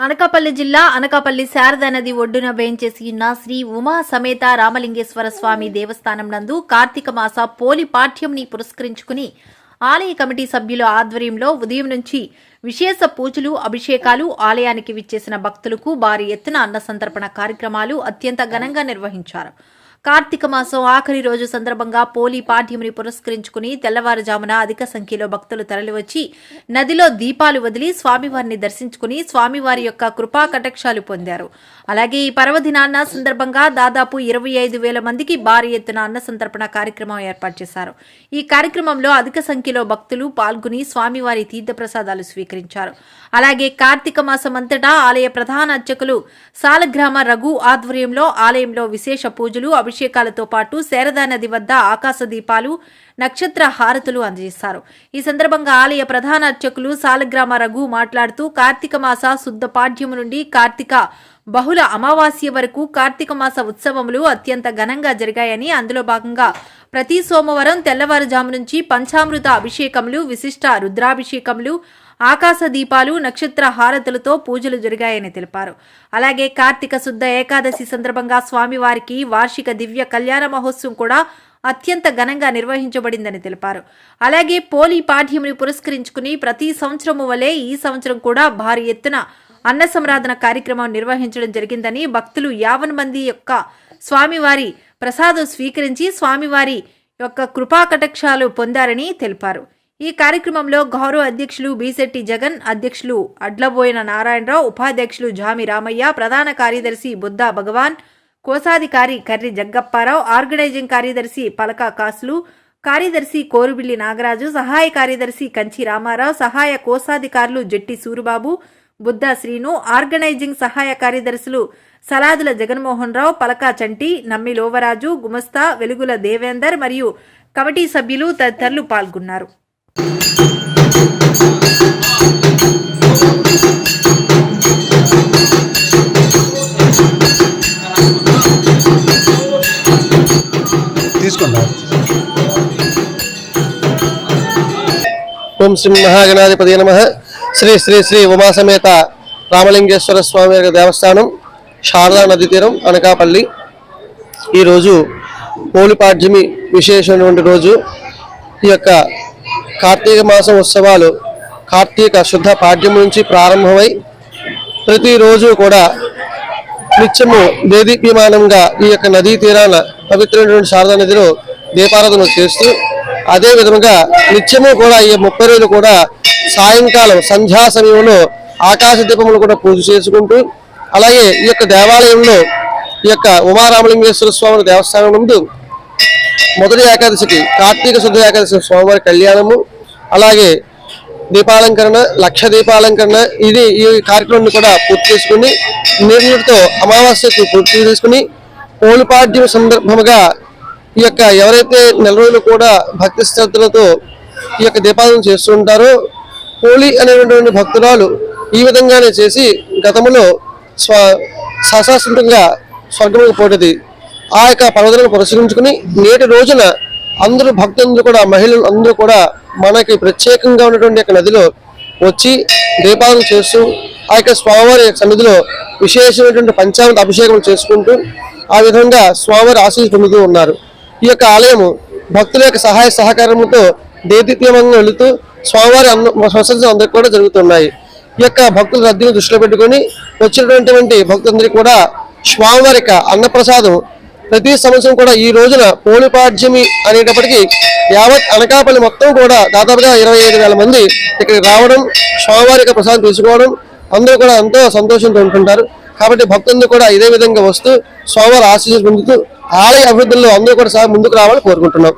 అనకాపల్లి జిల్లా అనకాపల్లి శారదా నది ఒడ్డున వేయించేసి ఉన్న శ్రీ ఉమా సమేత రామలింగేశ్వర స్వామి దేవస్థానం నందు కార్తీక మాస పోలి పాఠ్యంని పురస్కరించుకుని ఆలయ కమిటీ సభ్యుల ఆధ్వర్యంలో ఉదయం నుంచి విశేష పూజలు అభిషేకాలు ఆలయానికి విచ్చేసిన భక్తులకు భారీ ఎత్తున అన్న సంతర్పణ కార్యక్రమాలు అత్యంత ఘనంగా నిర్వహించారు. కార్తీక మాసం ఆఖరి రోజు సందర్భంగా పోలీ పాఠ్యముని పురస్కరించుకుని తెల్లవారుజామున అధిక సంఖ్యలో భక్తులు తరలివచ్చి నదిలో దీపాలు వదిలి స్వామివారిని దర్శించుకుని స్వామివారి యొక్క కృపా కటాక్షాలు పొందారు. అలాగే ఈ పర్వదినాన్న సందర్భంగా దాదాపు ఇరవై ఐదు వేల మందికి భారీ ఎత్తున అన్న సంతర్పణ కార్యక్రమం ఏర్పాటు చేశారు. ఈ కార్యక్రమంలో అధిక సంఖ్యలో భక్తులు పాల్గొని స్వామివారి తీర్థప్రసాదాలు స్వీకరించారు. అలాగే కార్తీక మాసం అంతటా ఆలయ ప్రధాన అర్చకులు సాలగ్రామ రఘు ఆధ్వర్యంలో ఆలయంలో విశేష పూజలు అభిషేకాలతో పాటు శారదా నది వద్ద ఆకాశ దీపాలు నక్షత్ర హారతులు అందజేశారు. ఈ సందర్భంగా ఆలయ ప్రధాన అర్చకులు సాలగ్రామ రఘు మాట్లాడుతూ కార్తీక మాస శుద్ధ పాఠ్యము నుండి కార్తీక బహుళ అమావాస్య వరకు కార్తీక మాస ఉత్సవములు అత్యంత ఘనంగా జరిగాయని అందులో భాగంగా ప్రతి సోమవారం తెల్లవారుజాము నుంచి పంచామృత అభిషేకములు విశిష్ట రుద్రాభిషేకములు ఆకాశ దీపాలు నక్షత్ర హారతులతో పూజలు జరిగాయని తెలిపారు. అలాగే కార్తీక శుద్ధ ఏకాదశి సందర్భంగా స్వామివారికి వార్షిక దివ్య కళ్యాణ మహోత్సవం కూడా అత్యంత ఘనంగా నిర్వహించబడిందని తెలిపారు. అలాగే పోలీ పాఠ్యముని పురస్కరించుకుని ప్రతి సంవత్సరము వలె ఈ సంవత్సరం కూడా భారీ ఎత్తున అన్న సంరాధన కార్యక్రమం నిర్వహించడం జరిగిందని భక్తులు యావన్ మంది యొక్క స్వామివారి ప్రసాదం స్వీకరించి స్వామివారి యొక్క కృపా కటాక్షాలు పొందారని తెలిపారు. ఈ కార్యక్రమంలో గౌరవ అధ్యక్షులు బీసెట్టి జగన్ అధ్యక్షులు అడ్లబోయిన నారాయణరావు ఉపాధ్యక్షులు జామి రామయ్య ప్రధాన కార్యదర్శి బుద్ధా భగవాన్ కోశాధికారి కర్రి జగ్గప్పారావు ఆర్గనైజింగ్ కార్యదర్శి పలక కాసులు కార్యదర్శి కోరుబిల్లి నాగరాజు సహాయ కార్యదర్శి కంచి రామారావు సహాయ కోశాధికారులు జట్టి సూరిబాబు బుద్ధ శ్రీను ఆర్గనైజింగ్ సహాయ కార్యదర్శులు సలాదుల జగన్మోహన్ రావు పలకా చంటి నమ్మి లోవరాజు గుమస్తా వెలుగుల దేవేందర్ మరియు కమిటీ సభ్యులు తదితరులు పాల్గొన్నారు. తీసుకున్నా ఓం శ్రీ మహాగణాధిపతి నమ. శ్రీ శ్రీ శ్రీ ఉమాసమేత రామలింగేశ్వర స్వామి యొక్క దేవస్థానం శారదా నది తీరం అనకాపల్లి. ఈరోజు పోలిపాడ్యమి విశేషమైనటువంటి రోజు. ఈ యొక్క కార్తీక మాసం ఉత్సవాలు కార్తీక శుద్ధ పాడ్యం నుంచి ప్రారంభమై ప్రతిరోజు కూడా నిత్యము దేదీప్యమానంగా ఈ యొక్క నదీ తీరాన పవిత్రమైనటువంటి శారదా నదిలో దీపారాధన చేస్తూ అదే విధముగా నిత్యము కూడా ఈ ముప్పై రోజులు కూడా సాయంకాలం సంధ్యా సమయంలో ఆకాశ దీపములు కూడా పూజ చేసుకుంటూ అలాగే ఈ యొక్క దేవాలయంలో ఈ యొక్క ఉమారామలింగేశ్వర స్వామి దేవస్థానం ముందు మొదటి ఏకాదశికి కార్తీక శుద్ధ ఏకాదశి స్వామివారి కళ్యాణము అలాగే దీపాలంకరణ లక్ష దీపాలంకరణ ఇది ఈ కార్యక్రమాన్ని కూడా పూర్తి చేసుకుని నిర్ణయంతో అమావాస్యకు పూర్తి చేసుకుని పోలిపాడ్యం సందర్భముగా ఈ యొక్క ఎవరైతే నెల రోజులు కూడా భక్తి శ్రద్ధలతో ఈ యొక్క దీపాలను చేస్తూ ఉంటారో హోలీ అనేటువంటి భక్తురాలు ఈ విధంగానే చేసి గతములో స్వ సశాస్త్రంగా స్వర్గముకు పోటది ఆ యొక్క పర్వదలను ప్రదర్శించుకుని నేటి రోజున అందరూ భక్తులందరూ కూడా మహిళలు అందరూ కూడా మనకి ప్రత్యేకంగా ఉన్నటువంటి యొక్క నదిలో వచ్చి దీపాలను చేస్తూ ఆ యొక్క స్వామివారి సన్నిధిలో విశేషమైనటువంటి పంచామృత అభిషేకం చేసుకుంటూ ఆ విధంగా స్వామివారి ఆశీస్సు పొందుతూ ఉన్నారు. ఈ యొక్క ఆలయము భక్తుల యొక్క సహాయ సహకారంతో దేదీప్యమంగా వెళుతూ స్వామివారి స్వసంసం అందరికీ కూడా జరుగుతున్నాయి. ఈ యొక్క భక్తుల రద్దీని దృష్టిలో పెట్టుకొని వచ్చినటువంటి భక్తులందరికీ కూడా స్వామివారి యొక్క అన్నప్రసాదం ప్రతి సంవత్సరం కూడా ఈ రోజున పోలిపాడ్యమి అనేటప్పటికీ యావత్ అనకాపల్లి మొత్తం కూడా దాదాపుగా ఇరవై ఐదు వేల మంది ఇక్కడికి రావడం స్వామివారి యొక్క ప్రసాదం తీసుకోవడం అందరూ కూడా ఎంతో సంతోషంతో ఉంటుంటారు. కాబట్టి భక్తులందరూ కూడా ఇదే విధంగా వస్తూ స్వామివారి ఆశీస్సు పొందుతూ ఆలయ అభివృద్ధిలో అందరూ కూడా సహా ముందుకు రావాలని కోరుకుంటున్నాం.